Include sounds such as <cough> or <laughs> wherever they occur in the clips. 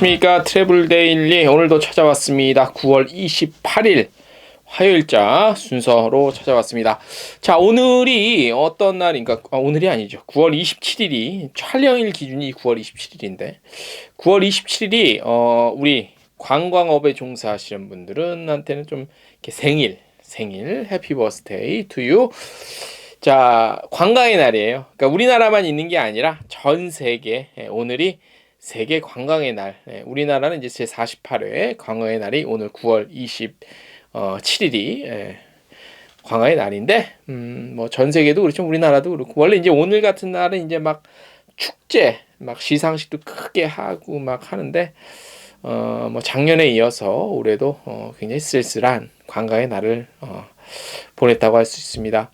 안녕하십니까. 트래블 데일리 오늘도 찾아왔습니다. 9월 28일 화요일자 순서로 찾아왔습니다. 자 오늘이 어떤 날인가? 아, 오늘이 아니죠. 9월 27일이 촬영일 기준이 9월 27일인데 9월 27일이 어 우리 관광업에 종사하시는 분들은 한테는 좀 이렇게 생일 생일 해피 버스데이 투유 자 관광의 날이에요. 그러니까 우리나라만 있는 게 아니라 전 세계 예, 오늘이 세계 관광의 날. 네, 우리나라는 이제 제 48회 관광의 날이 오늘 9월 27일이 예, 관광의 날인데, 음, 뭐 전 세계도 그렇죠. 우리나라도 그렇고. 원래 이제 오늘 같은 날은 이제 막 축제, 막 시상식도 크게 하고 막 하는데, 어, 뭐 작년에 이어서 올해도 어, 굉장히 쓸쓸한 관광의 날을 어, 보냈다고 할 수 있습니다.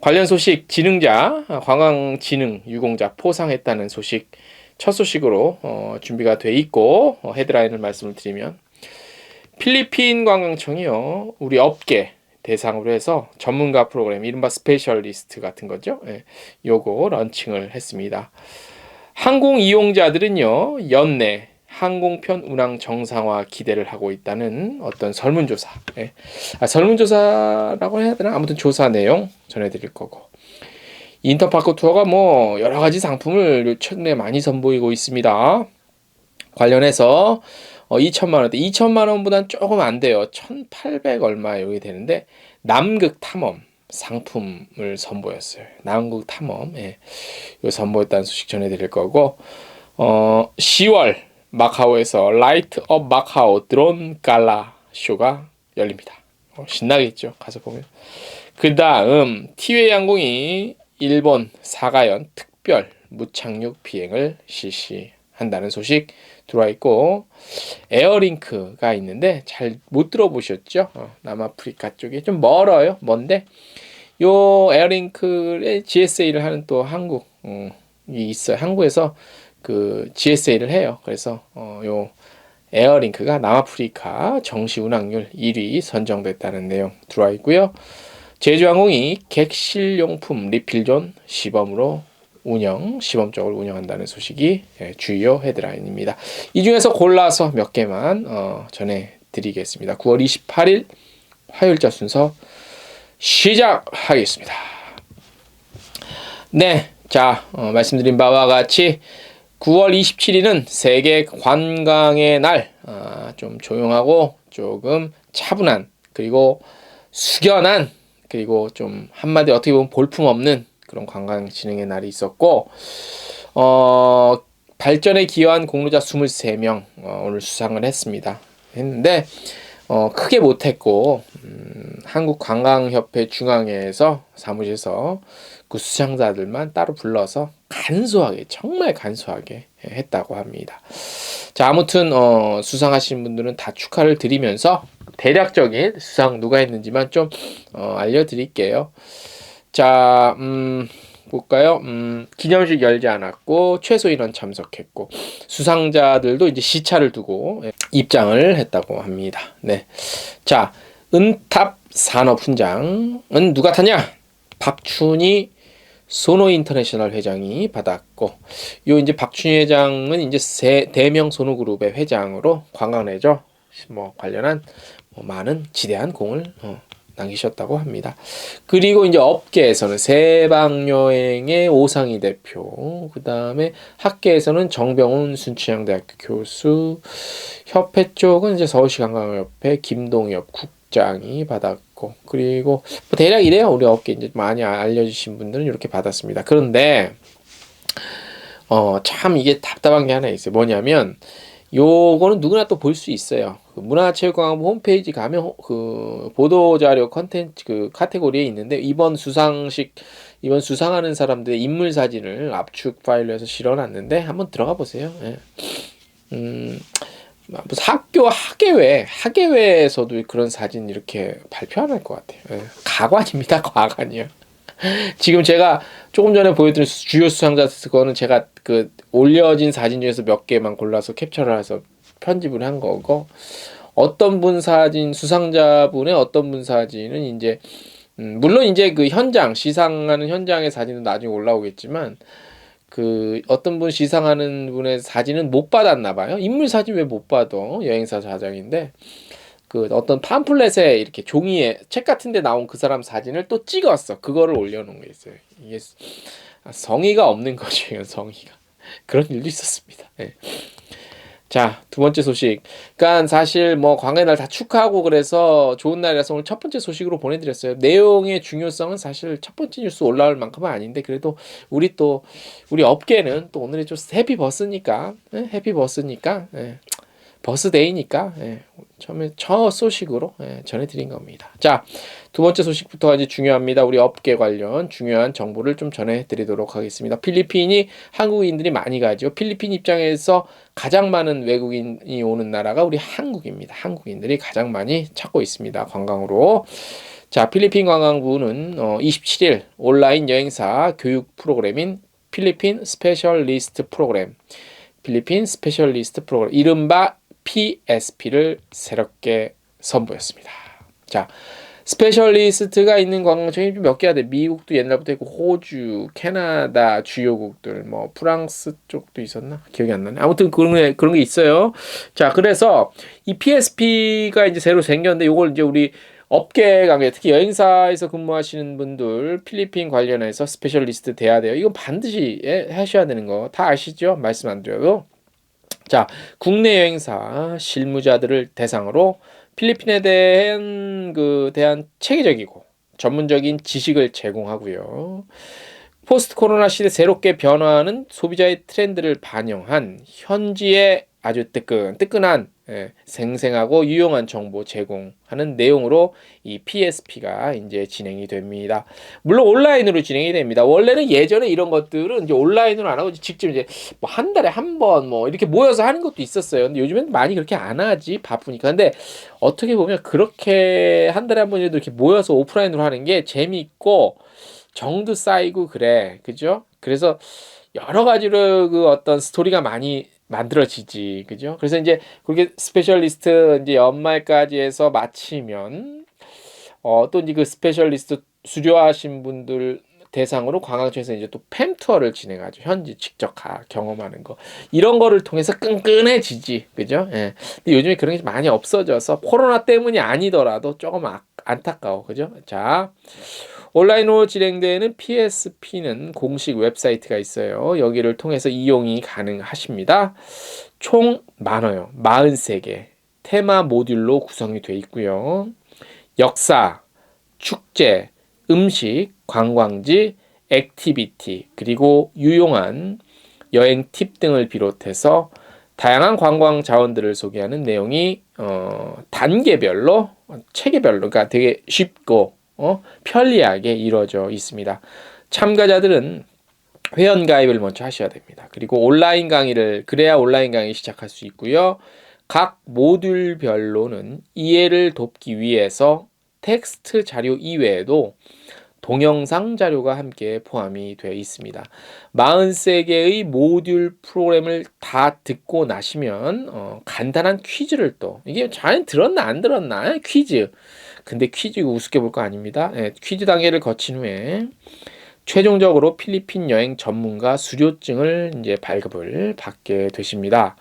관련 소식 진흥자 관광진흥 유공자 포상했다는 소식 첫 소식으로 어, 준비가 돼 있고 어, 헤드라인을 말씀을 드리면 필리핀 관광청이요 우리 업계 대상으로 해서 전문가 프로그램 이른바 스페셜리스트 같은 거죠. 예, 요거 런칭을 했습니다. 항공 이용자들은요 연내 항공편 운항 정상화 기대를 하고 있다는 어떤 설문조사. 예. 아, 설문조사라고 해야 되나? 아무튼 조사 내용 전해드릴 거고. 인터파크 투어가 뭐 여러 가지 상품을 최근에 많이 선보이고 있습니다. 관련해서 어 2천만 원대, 2천만 원보단 조금 안 돼요. 1,800 얼마 여기 되는데 남극 탐험 상품을 선보였어요. 남극 탐험, 예. 이거 선보였다는 소식 전해드릴 거고, 어 10월 마카오에서 라이트 업 마카오 드론 갈라 쇼가 열립니다. 어, 신나겠죠. 가서 보면. 그 다음 티웨이 항공이 일본 사가연 특별 무착륙 비행을 실시한다는 소식 들어와 있고 에어링크가 있는데 잘 못 들어보셨죠? 어, 남아프리카 쪽에 좀 멀어요. 먼데 요 에어링크의 GSA를 하는 또 한국이 음, 있어요. 한국에서 그 GSA를 해요. 그래서 어, 요 에어링크가 남아프리카 정시 운항률 1위 선정됐다는 내용 들어와 있고요. 제주항공이 객실용품 리필존 시범으로 운영, 시범적으로 운영한다는 소식이 예, 주요 헤드라인입니다. 이 중에서 골라서 몇 개만 어, 전해드리겠습니다. 9월 28일 화요일자 순서 시작하겠습니다. 네, 자 어, 말씀드린 바와 같이 9월 27일은 세계 관광의 날, 어, 좀 조용하고 조금 차분한 그리고 숙연한 그리고 좀 한마디 어떻게 보면 볼품 없는 그런 관광 진흥의 날이 있었고 어 발전에 기여한 공로자 23명 어, 오늘 수상을 했습니다. 했는데 어, 크게 못했고 음, 한국관광협회 중앙회에서 사무실에서 그 수상자들만 따로 불러서 간소하게 정말 간소하게 했다고 합니다. 자 아무튼 어, 수상하신 분들은 다 축하를 드리면서 대략적인 수상 누가 했는지만 좀 어, 알려드릴게요. 자, 음, 볼까요? 음, 기념식 열지 않았고 최소 인원 참석했고 수상자들도 이제 시차를 두고 예, 입장을 했다고 합니다. 네, 자 은탑 산업 훈장은 누가 타냐? 박춘희 소노 인터내셔널 회장이 받았고 요 이제 박춘희 회장은 이제 세 대명 소노 그룹의 회장으로 관광내죠. 뭐 관련한 뭐 많은 지대한 공을 어, 남기셨다고 합니다. 그리고 이제 업계에서는 세방여행의 오상희 대표, 그 다음에 학계에서는 정병훈 순천향대학교 교수, 협회 쪽은 이제 서울시 관광협회 김동엽 국 장이 받았고, 그리고 뭐 대략 이래요. 우리 업계 이제 많이 알려주신 분들은 이렇게 받았습니다. 그런데 어, 참 이게 답답한 게 하나 있어요. 뭐냐면 요거는 누구나 또 볼 수 있어요. 그 문화체육관광부 홈페이지 가면 그 보도자료 컨텐츠 그 카테고리에 있는데 이번 수상식 이번 수상하는 사람들의 인물 사진을 압축 파일로 해서 실어놨는데 한번 들어가 보세요. 예. 음, 무슨 학교 학예회 학예회에서도 그런 사진 이렇게 발표 안 할 것 같아요. 예. 가관입니다, 과관이요. <laughs> 지금 제가 조금 전에 보여드린 주요 수상자 그거는 제가 그 올려진 사진 중에서 몇 개만 골라서 캡처를 해서 편집을 한 거고 어떤 분 사진 수상자분의 어떤 분 사진은 이제 음, 물론 이제 그 현장 시상하는 현장의 사진은 나중에 올라오겠지만 그 어떤 분 시상하는 분의 사진은 못 받았나 봐요. 인물 사진 왜 못 받아? 여행사 사장인데 그 어떤 팜플렛에 이렇게 종이에 책 같은데 나온 그 사람 사진을 또 찍었어. 그거를 올려놓은 게 있어요. 이게 성의가 없는 <laughs> 거죠. 성의가 그런 일도 있었습니다. 네. 자, 두 번째 소식. 그러니까 사실 뭐 광해 날 다 축하하고 그래서 좋은 날이라서 오늘 첫 번째 소식으로 보내드렸어요. 내용의 중요성은 사실 첫 번째 뉴스 올라올 만큼은 아닌데 그래도 우리 또 우리 업계는 또 오늘이 좀 해피 버스니까 네? 해피 버스니까 네. 버스데이니까 예, 처음에 첫 소식으로 예, 전해드린 겁니다. 자, 두 번째 소식부터 아주 중요합니다. 우리 업계 관련 중요한 정보를 좀 전해드리도록 하겠습니다. 필리핀이 한국인들이 많이 가죠. 필리핀 입장에서 가장 많은 외국인이 오는 나라가 우리 한국입니다. 한국인들이 가장 많이 찾고 있습니다. 관광으로. 자, 필리핀 관광부는 어, 27일 온라인 여행사 교육 프로그램인 필리핀 스페셜리스트 프로그램 필리핀 스페셜리스트 프로그램 이른바 PSP를 새롭게 선보였습니다. 자, 스페셜리스트가 있는 관광청이 몇 개가 돼. 미국도 옛날부터 있고 호주, 캐나다 주요국들, 뭐 프랑스 쪽도 있었나? 기억이 안 나네. 아무튼 그런 게 그런 게 있어요. 자, 그래서 이 PSP가 이제 새로 생겼는데 이걸 이제 우리 업계 관계 특히 여행사에서 근무하시는 분들 필리핀 관련해서 스페셜리스트 돼야 돼요. 이건 반드시 하셔야 되는 거 다 아시죠? 말씀 안 드려도. 자, 국내 여행사 실무자들을 대상으로 필리핀에 대한 그 대한 체계적이고 전문적인 지식을 제공하고요. 포스트 코로나 시대 새롭게 변화하는 소비자의 트렌드를 반영한 현지의 아주 뜨끈 뜨끈한 예, 생생하고 유용한 정보 제공하는 내용으로 이 PSP가 이제 진행이 됩니다. 물론 온라인으로 진행이 됩니다. 원래는 예전에 이런 것들은 이제 온라인으로 안 하고 직접 이제 뭐 한 달에 한 번 뭐 이렇게 모여서 하는 것도 있었어요. 근데 요즘엔 많이 그렇게 안 하지 바쁘니까. 근데 어떻게 보면 그렇게 한 달에 한 번이라도 이렇게 모여서 오프라인으로 하는 게 재미있고 정도 쌓이고 그래. 그죠? 그래서 여러 가지로 그 어떤 스토리가 많이 만들어지지. 그죠? 그래서 이제 그렇게 스페셜리스트 이제 연말까지 해서 마치면 어, 또 이제 그 스페셜리스트 수료하신 분들 대상으로 관광청에서 이제 또 팸 투어를 진행하죠. 현지 직접 가 경험하는 거. 이런 거를 통해서 끈끈해지지. 그죠? 예. 근데 요즘에 그런 게 많이 없어져서 코로나 때문이 아니더라도 조금 아, 안타까워. 그죠? 자. 온라인으로 진행되는 PSP는 공식 웹사이트가 있어요. 여기를 통해서 이용이 가능하십니다. 총 많아요. 43개. 테마 모듈로 구성이 되어 있고요. 역사, 축제, 음식, 관광지, 액티비티, 그리고 유용한 여행 팁 등을 비롯해서 다양한 관광 자원들을 소개하는 내용이 어, 단계별로 체계별로 그러니까 되게 쉽고 어, 편리하게 이루어져 있습니다. 참가자들은 회원 가입을 먼저 하셔야 됩니다. 그리고 온라인 강의를 그래야 온라인 강의 시작할 수 있고요. 각 모듈별로는 이해를 돕기 위해서 텍스트 자료 이외에도 동영상 자료가 함께 포함이 되어 있습니다. 43개의 모듈 프로그램을 다 듣고 나시면 어, 간단한 퀴즈를 또 이게 잘 들었나 안 들었나 퀴즈 근데 퀴즈 우습게 볼 거 아닙니다. 네, 퀴즈 단계를 거친 후에 최종적으로 필리핀 여행 전문가 수료증을 이제 발급을 받게 되십니다.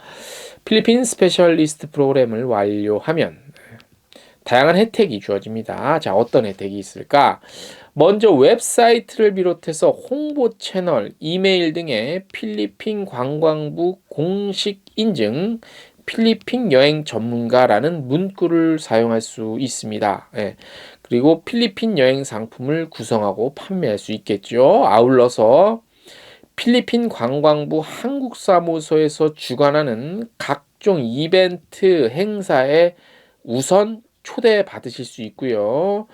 필리핀 스페셜리스트 프로그램을 완료하면 다양한 혜택이 주어집니다. 자, 어떤 혜택이 있을까? 먼저 웹사이트를 비롯해서 홍보 채널, 이메일 등의 필리핀 관광부 공식 인증, 필리핀 여행 전문가라는 문구를 사용할 수 있습니다. 예. 그리고 필리핀 여행 상품을 구성하고 판매할 수 있겠죠. 아울러서 필리핀 관광부 한국사무소에서 주관하는 각종 이벤트 행사에 우선 초대 받으실 수 있고요.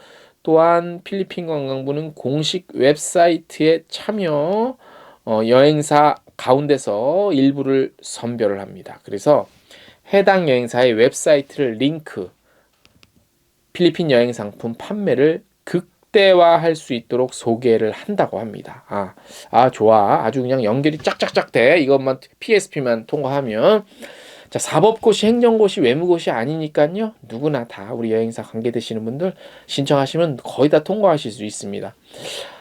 또한 필리핀 관광부는 공식 웹사이트에 참여 어, 여행사 가운데서 일부를 선별을 합니다. 그래서 해당 여행사의 웹사이트를 링크, 필리핀 여행 상품 판매를 극대화할 수 있도록 소개를 한다고 합니다. 아, 아 좋아. 아주 그냥 연결이 짝짝짝 돼. 이것만 PSP만 통과하면 자, 사법고시, 행정고시, 외무고시 아니니까요. 누구나 다 우리 여행사 관계 되시는 분들 신청하시면 거의 다 통과하실 수 있습니다.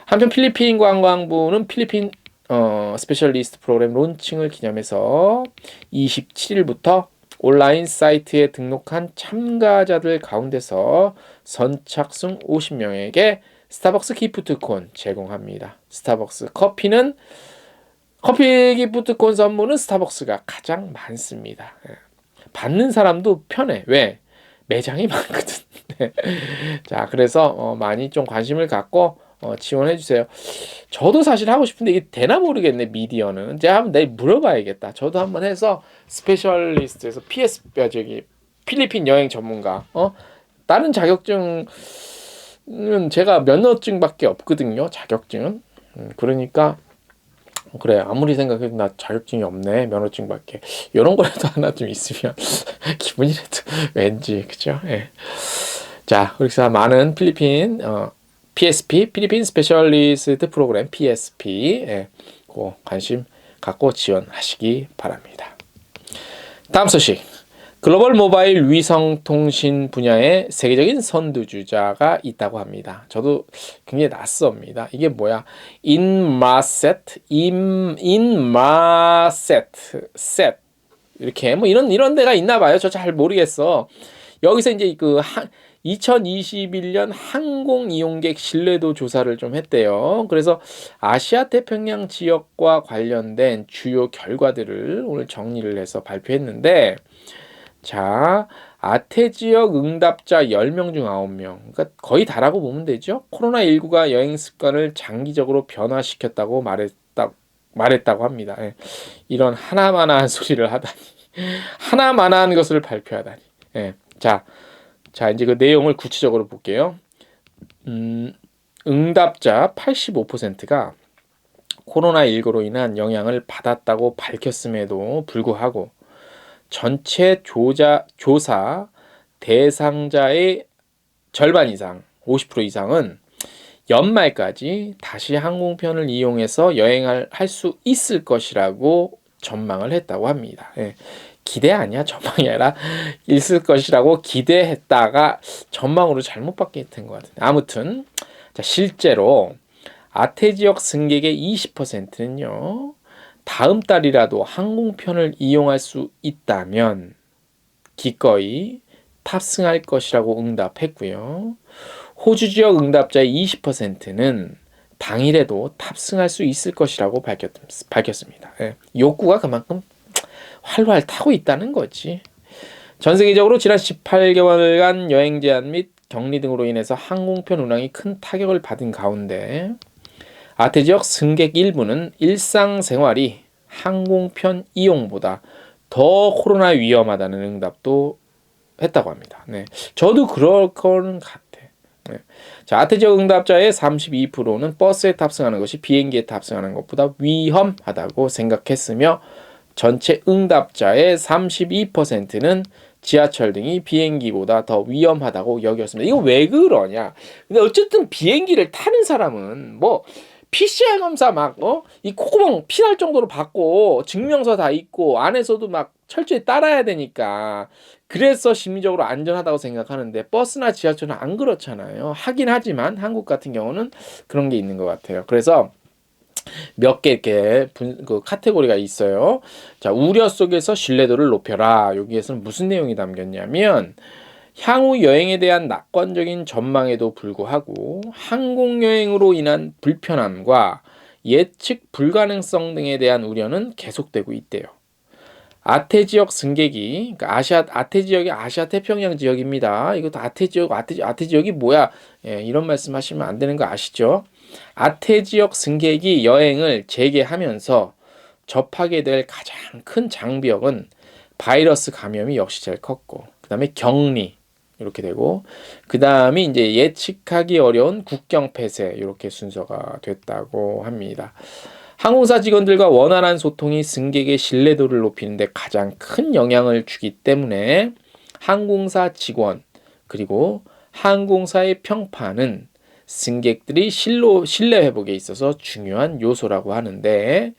한편 필리핀 관광부는 필리핀 어, 스페셜리스트 프로그램 론칭을 기념해서 27일부터 온라인 사이트에 등록한 참가자들 가운데서 선착순 50명에게 스타벅스 기프트콘 제공합니다. 스타벅스 커피는 커피 기프트콘 선물은 스타벅스가 가장 많습니다. 예. 받는 사람도 편해. 왜? 매장이 <laughs> 많거든. 네. 자, 그래서 어, 많이 좀 관심을 갖고 어, 지원해 주세요. 저도 사실 하고 싶은데 이게 되나 모르겠네 미디어는. 제가 한번 내일 물어봐야겠다. 저도 한번 해서 스페셜리스트에서 PS 어, 저기 필리핀 여행 전문가 어 다른 자격증은 제가 면허증밖에 없거든요. 자격증은. 음, 그러니까 그래. 아무리 생각해도 나 자격증이 없네. 면허증밖에. 이런 거라도 <laughs> 하나 좀 있으면 <laughs> 기분이라도 <laughs> 왠지. 그죠? 예. 자 그래서 많은 필리핀 어, PSP 필리핀 스페셜리스트 프로그램 PSP 예, 고 관심 갖고 지원하시기 바랍니다. 다음 소식 글로벌 모바일 위성 통신 분야의 세계적인 선두주자가 있다고 합니다. 저도 굉장히 낯섭니다. 이게 뭐야? 인마셋, 인 인마셋, 셋 이렇게 뭐 이런 이런 데가 있나 봐요. 저 잘 모르겠어. 여기서 이제 그 한, 2021년 항공 이용객 신뢰도 조사를 좀 했대요. 그래서 아시아 태평양 지역과 관련된 주요 결과들을 오늘 정리를 해서 발표했는데 자, 아태 지역 응답자 10명 중 9명. 그러니까 거의 다라고 보면 되죠. 코로나19가 여행 습관을 장기적으로 변화시켰다고 말했다, 말했다고 합니다. 예. 이런 하나만한 <laughs> 소리를 하다니. 하나만한 것을 발표하다니. 예. 자, 자, 이제 그 내용을 구체적으로 볼게요. 음, 응답자 85%가 코로나19로 인한 영향을 받았다고 밝혔음에도 불구하고 전체 조자, 조사 대상자의 절반 이상, 50% 이상은 연말까지 다시 항공편을 이용해서 여행을 할 수 있을 것이라고 전망을 했다고 합니다. 예. 기대 아니야 전망이 아니라 <laughs> 있을 것이라고 기대했다가 전망으로 잘못 바뀌었던 것 같은데 아무튼 자 실제로 아태 지역 승객의 20%는요 다음 달이라도 항공편을 이용할 수 있다면 기꺼이 탑승할 것이라고 응답했고요. 호주 지역 응답자의 20%는 당일에도 탑승할 수 있을 것이라고 밝혔, 밝혔습니다. 예, 욕구가 그만큼 활활 타고 있다는 거지. 전 세계적으로 지난 18개월간 여행 제한 및 격리 등으로 인해서 항공편 운항이 큰 타격을 받은 가운데 아태 지역 승객 일부는 일상생활이 항공편 이용보다 더 코로나 위험하다는 응답도 했다고 합니다. 네. 저도 그럴 거는 같아. 네. 자, 아태 지역 응답자의 32%는 버스에 탑승하는 것이 비행기에 탑승하는 것보다 위험하다고 생각했으며 전체 응답자의 32%는 지하철 등이 비행기보다 더 위험하다고 여겼습니다. 이거 왜 그러냐? 근데 어쨌든 비행기를 타는 사람은 뭐 PCR 검사 막, 어? 이 콧구멍 피날 정도로 받고, 증명서 다 있고, 안에서도 막 철저히 따라야 되니까. 그래서 심리적으로 안전하다고 생각하는데, 버스나 지하철은 안 그렇잖아요. 하긴 하지만, 한국 같은 경우는 그런 게 있는 것 같아요. 그래서, 몇개 이렇게 분, 그 카테고리가 있어요. 자, 우려 속에서 신뢰도를 높여라. 여기에서는 무슨 내용이 담겼냐면, 향후 여행에 대한 낙관적인 전망에도 불구하고 항공 여행으로 인한 불편함과 예측 불가능성 등에 대한 우려는 계속되고 있대요. 아태 지역 승객이 그러니까 아시아 아태 지역이 아시아 태평양 지역입니다. 이것도 아태 지역 아태 아태 지역이 뭐야? 예, 이런 말씀하시면 안 되는 거 아시죠? 아태 지역 승객이 여행을 재개하면서 접하게 될 가장 큰 장벽은 바이러스 감염이 역시 제일 컸고 그다음에 격리 이렇게 되고 그 다음이 이제 예측하기 어려운 국경 폐쇄 이렇게 순서가 됐다고 합니다. 항공사 직원들과 원활한 소통이 승객의 신뢰도를 높이는데 가장 큰 영향을 주기 때문에 항공사 직원 그리고 항공사의 평판은 승객들이 실로, 신뢰 회복에 있어서 중요한 요소라고 하는데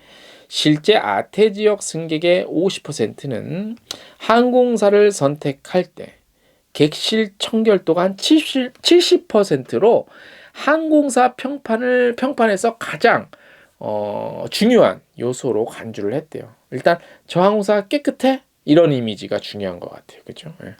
실제 아태 지역 승객의 50%는 항공사를 선택할 때 객실 청결도가 한 70, 70%로 항공사 평판을 평판에서 가장 어, 중요한 요소로 간주를 했대요. 일단 저 항공사가 깨끗해 이런 이미지가 중요한 것 같아요. 그죠? 예.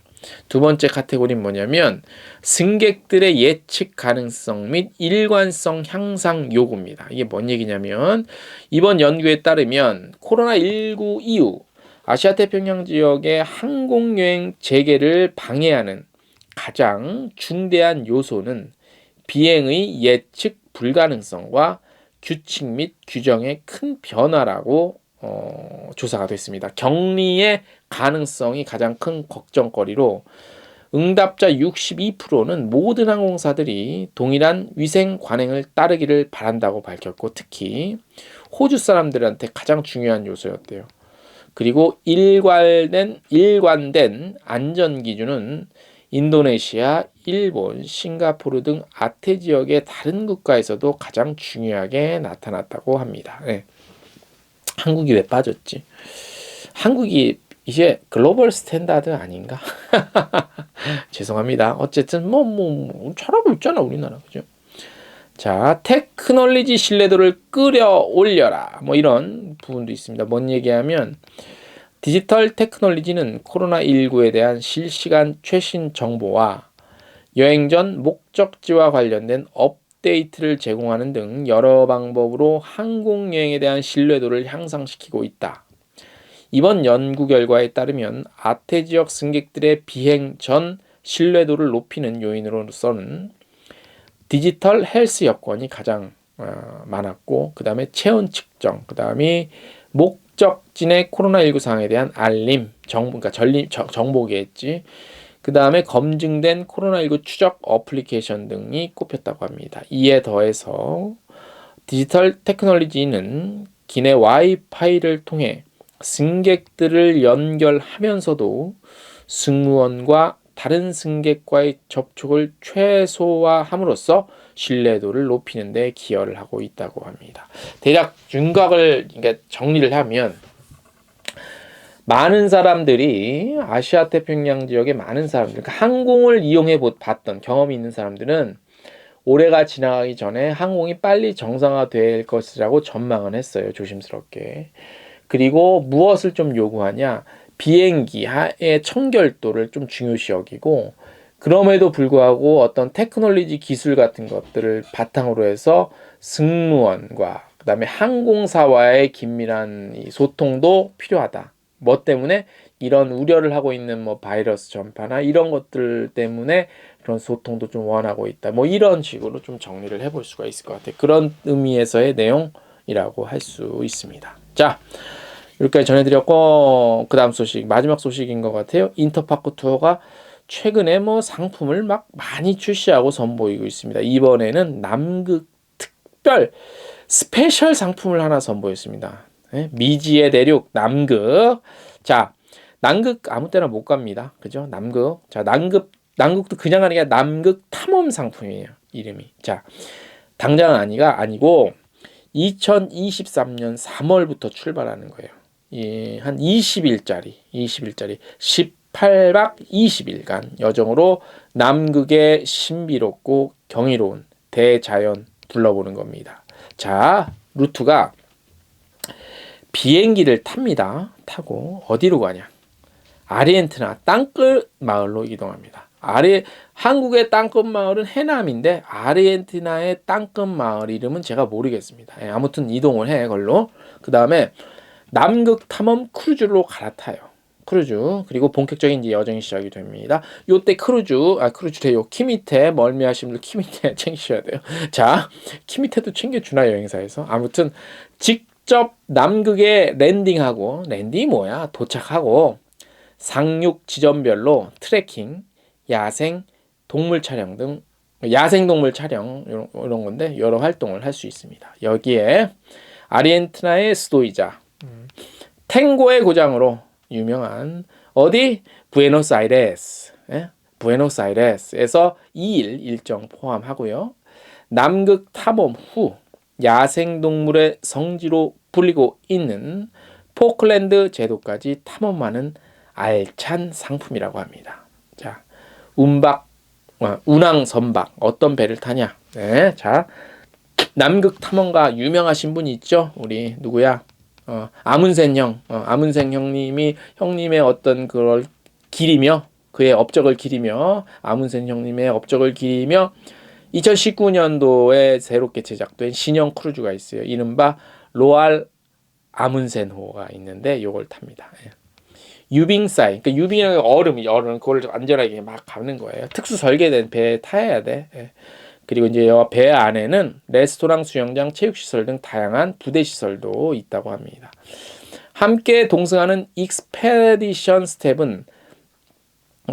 두 번째 카테고리는 뭐냐면 승객들의 예측 가능성 및 일관성 향상 요구입니다. 이게 뭔 얘기냐면 이번 연구에 따르면 코로나 19 이후 아시아 태평양 지역의 항공 여행 재개를 방해하는 가장 중대한 요소는 비행의 예측 불가능성과 규칙 및 규정의 큰 변화라고 어, 조사가 됐습니다. 격리의 가능성이 가장 큰 걱정거리로 응답자 62%는 모든 항공사들이 동일한 위생 관행을 따르기를 바란다고 밝혔고 특히 호주 사람들한테 가장 중요한 요소였대요. 그리고 일관된 일관된 안전 기준은 인도네시아, 일본, 싱가포르 등 아태 지역의 다른 국가에서도 가장 중요하게 나타났다고 합니다. 네. 한국이 왜 빠졌지? 한국이 이제 글로벌 스탠다드 아닌가? <laughs> 죄송합니다. 어쨌든 뭐, 뭐, 뭐 잘하고 있잖아 우리나라 그죠? 자, 테크놀리지 신뢰도를 끌어올려라. 뭐 이런 부분도 있습니다. 뭔 얘기하면 디지털 테크놀리지는 코로나19에 대한 실시간 최신 정보와 여행 전 목적지와 관련된 업데이트를 제공하는 등 여러 방법으로 항공 여행에 대한 신뢰도를 향상시키고 있다. 이번 연구 결과에 따르면 아태 지역 승객들의 비행 전 신뢰도를 높이는 요인으로서는 디지털 헬스 여건이 가장 어, 많았고 그 다음에 체온 측정, 그 다음에 목적지의 코로나19 상황에 대한 알림, 정보, 그러니까 정보겠지. 그 다음에 검증된 코로나19 추적 어플리케이션 등이 꼽혔다고 합니다. 이에 더해서 디지털 테크놀로지는 기내 와이파이를 통해 승객들을 연결하면서도 승무원과 다른 승객과의 접촉을 최소화함으로써 신뢰도를 높이는 데 기여를 하고 있다고 합니다. 대략 윤곽을 정리를 하면 많은 사람들이 아시아 태평양 지역의 많은 사람들, 그러니까 항공을 이용해 봤던 경험이 있는 사람들은 올해가 지나가기 전에 항공이 빨리 정상화될 것이라고 전망을 했어요. 조심스럽게. 그리고 무엇을 좀 요구하냐? 비행기의 청결도를 좀 중요시 여기고 그럼에도 불구하고 어떤 테크놀리지 기술 같은 것들을 바탕으로 해서 승무원과 그다음에 항공사와의 긴밀한 소통도 필요하다. 뭐 때문에 이런 우려를 하고 있는 뭐 바이러스 전파나 이런 것들 때문에 그런 소통도 좀 원하고 있다. 뭐 이런 식으로 좀 정리를 해볼 수가 있을 것 같아요. 그런 의미에서의 내용이라고 할 수 있습니다. 자, 여기까지 전해드렸고 그 다음 소식 마지막 소식인 것 같아요. 인터파크 투어가 최근에 뭐 상품을 막 많이 출시하고 선보이고 있습니다. 이번에는 남극 특별 스페셜 상품을 하나 선보였습니다. 네? 미지의 대륙 남극. 자, 남극 아무 때나 못 갑니다. 그죠? 남극. 자, 남극 남극도 그냥 게 남극 탐험 상품이에요. 이름이. 자, 당장 아니가 아니고 2023년 3월부터 출발하는 거예요. 예, 한 20일짜리, 20일짜리 18박 20일간 여정으로 남극의 신비롭고 경이로운 대자연 둘러보는 겁니다. 자, 루트가 비행기를 탑니다. 타고 어디로 가냐? 아르헨티나 땅끝 마을로 이동합니다. 아르 한국의 땅끝 마을은 해남인데 아르헨티나의 땅끝 마을 이름은 제가 모르겠습니다. 예, 아무튼 이동을 해 걸로. 그 다음에 남극 탐험 크루즈로 갈아타요. 크루즈 그리고 본격적인 이제 여정이 시작이 됩니다. 요때 크루즈 아 크루즈래요. 키미테 멀미하신 분들 키미테 <laughs> 챙기셔야 돼요. 자 키미테도 챙겨주나 여행사에서 아무튼 직접 남극에 랜딩하고 랜딩이 뭐야 도착하고 상륙 지점별로 트레킹, 야생, 동물 촬영 등 야생 동물 촬영 이런, 이런 건데 여러 활동을 할 수 있습니다. 여기에 아르헨티나의 수도이자 탱고의 고장으로 유명한 어디 부에노스아이레스 예? 부에노스아이레스에서 2일 일정 포함하고요. 남극 탐험 후 야생동물의 성지로 불리고 있는 포클랜드 제도까지 탐험하는 알찬 상품이라고 합니다. 자, 운박, 어, 운항 선박 어떤 배를 타냐? 네, 자, 남극 탐험가 유명하신 분이 있죠. 우리 누구야? 어, 아문센 형, 어, 아문센 형님이 형님의 어떤 그걸 기리며 그의 업적을 기리며 아문센 형님의 업적을 기리며 2019년도에 새롭게 제작된 신형 크루즈가 있어요. 이른바 로알 아문센호가 있는데 요걸 탑니다. 예. 유빙사이, 그러니까 유빙은 얼음이 얼음 그걸 안전하게 막 가는 거예요. 특수 설계된 배에 타야 돼. 예. 그리고 이제 요배 안에는 레스토랑, 수영장, 체육시설 등 다양한 부대 시설도 있다고 합니다. 함께 동승하는 익스페디션 스텝은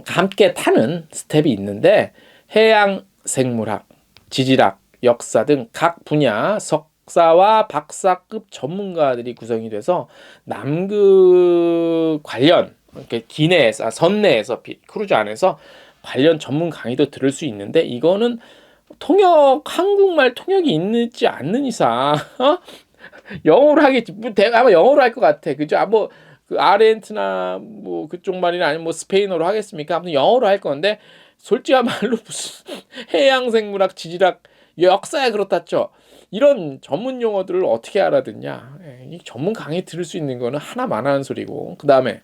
함께 타는 스텝이 있는데 해양 생물학, 지질학, 역사 등 각 분야 석사와 박사급 전문가들이 구성이 돼서 남극 관련 이렇게 기내에서 아, 선내에서 비- 크루즈 안에서 관련 전문 강의도 들을 수 있는데 이거는 통역 한국말 통역이 있지 않는 이상 어? 영어로 하겠지. 뭐 대- 아마 영어로 할 것 같아. 그죠? 아뭐 그 아르헨티나 뭐 그쪽 말이나 아니면 뭐 스페인어로 하겠습니까? 아무튼 영어로 할 건데 솔직한 말로 무슨 <laughs> 해양 생물학 지질학 역사에 그렇다죠. 이런 전문 용어들을 어떻게 알아듣냐? 예, 이 전문 강의 들을 수 있는 거는 하나만 하는 소리고 그 다음에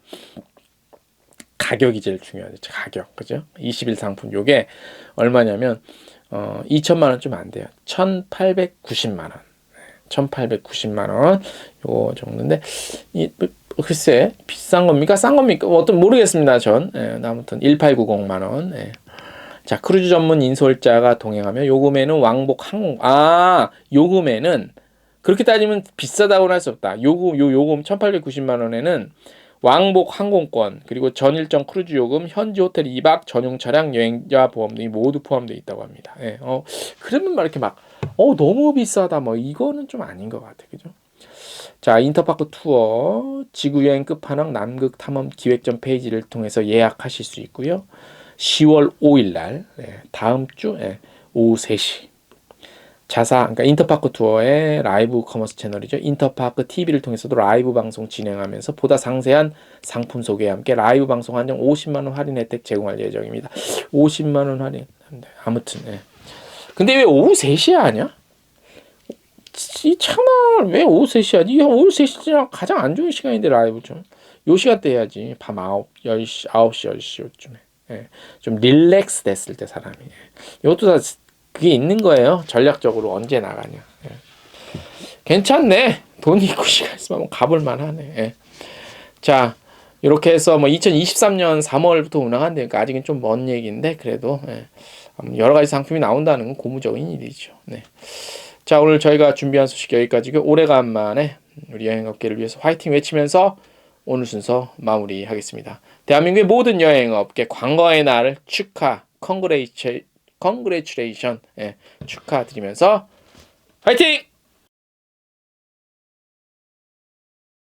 가격이 제일 중요하죠. 가격. 그죠? 20일 상품. 요게 얼마냐면 어 2천만 원 좀 안 돼요. 1,890만 원. 1,890만 원. 요거 정도인데 이 뭐, 글쎄 비싼 겁니까? 싼 겁니까? 뭐 어떤 모르겠습니다 전. 예, 아무튼 1890만 원. 예. 자 크루즈 전문 인솔자가 동행하며 요금에는 왕복 항공 아 요금에는 그렇게 따지면 비싸다고는 할 수 없다. 요금 요 요금 1890만 원에는 왕복 항공권 그리고 전일정 크루즈 요금 현지 호텔 2박 전용 차량 여행자 보험 등이 모두 포함되어 있다고 합니다. 예, 어 그러면 막 이렇게 막 어 너무 비싸다 뭐 이거는 좀 아닌 것 같아 그죠? 자 인터파크 투어 지구여행 끝판왕 남극 탐험 기획전 페이지를 통해서 예약하실 수 있고요. 10월 5일 날 예, 다음 주 예, 오후 3시 자사 그러니까 인터파크 투어의 라이브 커머스 채널이죠 인터파크 TV를 통해서도 라이브 방송 진행하면서 보다 상세한 상품 소개와 함께 라이브 방송 한정 50만 원 할인 혜택 제공할 예정입니다 50만 원 할인 네, 아무튼 예. 근데 왜 오후 3시에 하냐? 이 참을 왜 오후 3시 하지? 이 오후 3시가 가장 안 좋은 시간인데 라이브 좀. 요 시간대 해야지. 밤 9, 10시, 9시, 10시 요쯤에. 예. 좀 릴렉스 됐을 때 사람이. 예. 이것도 다 그게 있는 거예요. 전략적으로 언제 나가냐. 예. 괜찮네. 돈 있고 시간 있으면 가볼 만하네. 예. 자, 이렇게 해서 뭐 2023년 3월부터 운항한다니까 아직은 좀 먼 얘기인데 그래도 예. 여러 가지 상품이 나온다는 건 고무적인 일이죠. 네. 자 오늘 저희가 준비한 소식 여기까지고 오래간만에 우리 여행업계를 위해서 화이팅 외치면서 오늘 순서 마무리하겠습니다. 대한민국의 모든 여행업계 광거의 날을 축하, 컨그레이션, 컨그레츄레이션 예, 축하드리면서 화이팅!